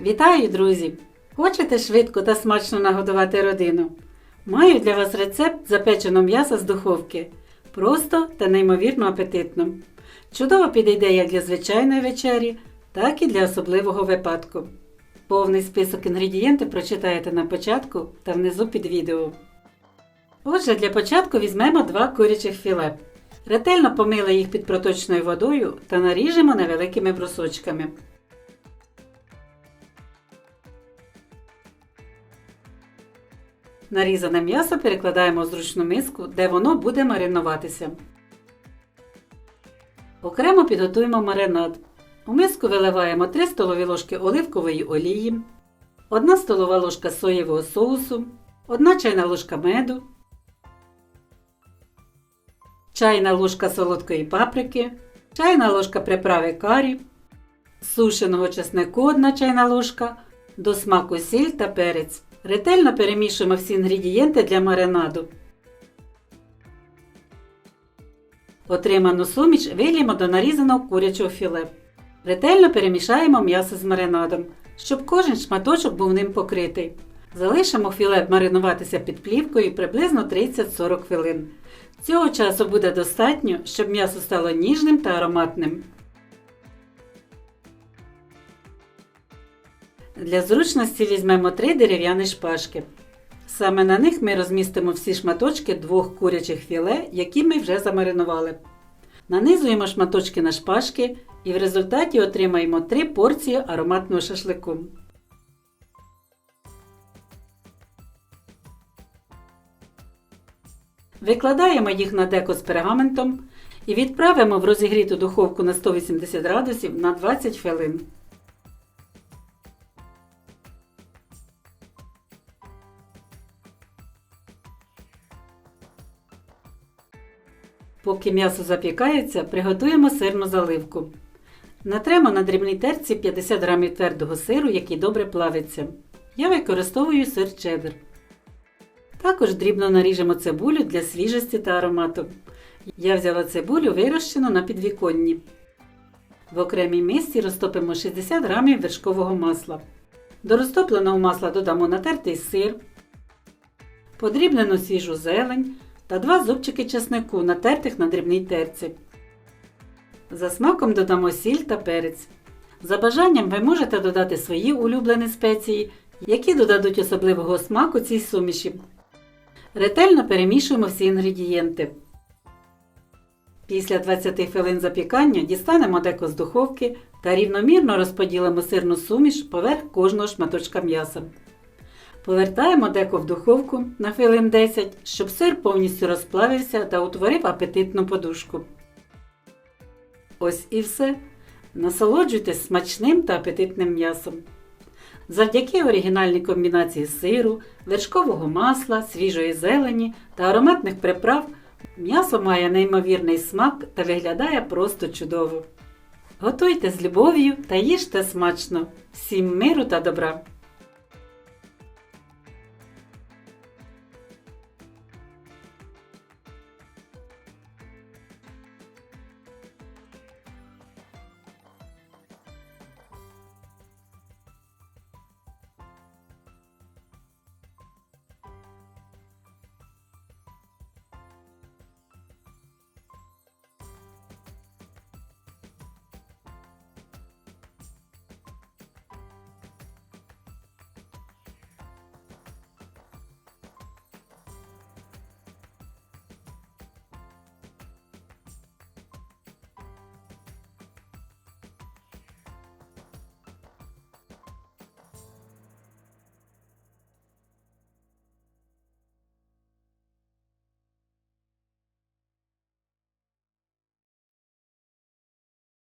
Вітаю, друзі! Хочете швидко та смачно нагодувати родину? Маю для вас рецепт запеченого м'яса з духовки. Просто та неймовірно апетитно. Чудово підійде як для звичайної вечері, так і для особливого випадку. Повний список інгредієнтів прочитаєте на початку та внизу під відео. Отже, для початку візьмемо два курячих філе. Ретельно помили їх під проточною водою та наріжемо невеликими брусочками. Нарізане м'ясо перекладаємо в зручну миску, де воно буде маринуватися. Окремо підготуємо маринад. У миску виливаємо 3 столові ложки оливкової олії, 1 столова ложка соєвого соусу, 1 чайна ложка меду, чайна ложка солодкої паприки, чайна ложка приправи карі, сушеного чеснику 1 чайна ложка, до смаку сіль та перець. Ретельно перемішуємо всі інгредієнти для маринаду. Отриману суміш виліємо до нарізаного курячого філе. Ретельно перемішаємо м'ясо з маринадом, щоб кожен шматочок був ним покритий. Залишимо філе маринуватися під плівкою приблизно 30-40 хвилин. Цього часу буде достатньо, щоб м'ясо стало ніжним та ароматним. Для зручності візьмемо три дерев'яні шпажки. Саме на них ми розмістимо всі шматочки двох курячих філе, які ми вже замаринували. Нанизуємо шматочки на шпажки і в результаті отримаємо 3 порції ароматного шашлику. Викладаємо їх на деко з пергаментом і відправимо в розігріту духовку на 180 градусів на 20 хвилин. Поки м'ясо запікається, приготуємо сирну заливку. Натремо на дрібній терці 50 г твердого сиру, який добре плавиться. Я використовую сир чеддер. Також дрібно наріжемо цибулю для свіжості та аромату. Я взяла цибулю вирощену на підвіконні. В окремій мисці розтопимо 60 г вершкового масла. До розтопленого масла додамо натертий сир, подрібнену свіжу зелень та 2 зубчики чеснику, натертих на дрібній терці. За смаком додамо сіль та перець. За бажанням ви можете додати свої улюблені спеції, які додадуть особливого смаку цій суміші. Ретельно перемішуємо всі інгредієнти. Після 20 хвилин запікання дістанемо деко з духовки та рівномірно розподілимо сирну суміш поверх кожного шматочка м'яса. Повертаємо деко в духовку на хвилин 10, щоб сир повністю розплавився та утворив апетитну подушку. Ось і все. Насолоджуйтесь смачним та апетитним м'ясом. Завдяки оригінальній комбінації сиру, вершкового масла, свіжої зелені та ароматних приправ м'ясо має неймовірний смак та виглядає просто чудово. Готуйте з любов'ю та їжте смачно. Всім миру та добра!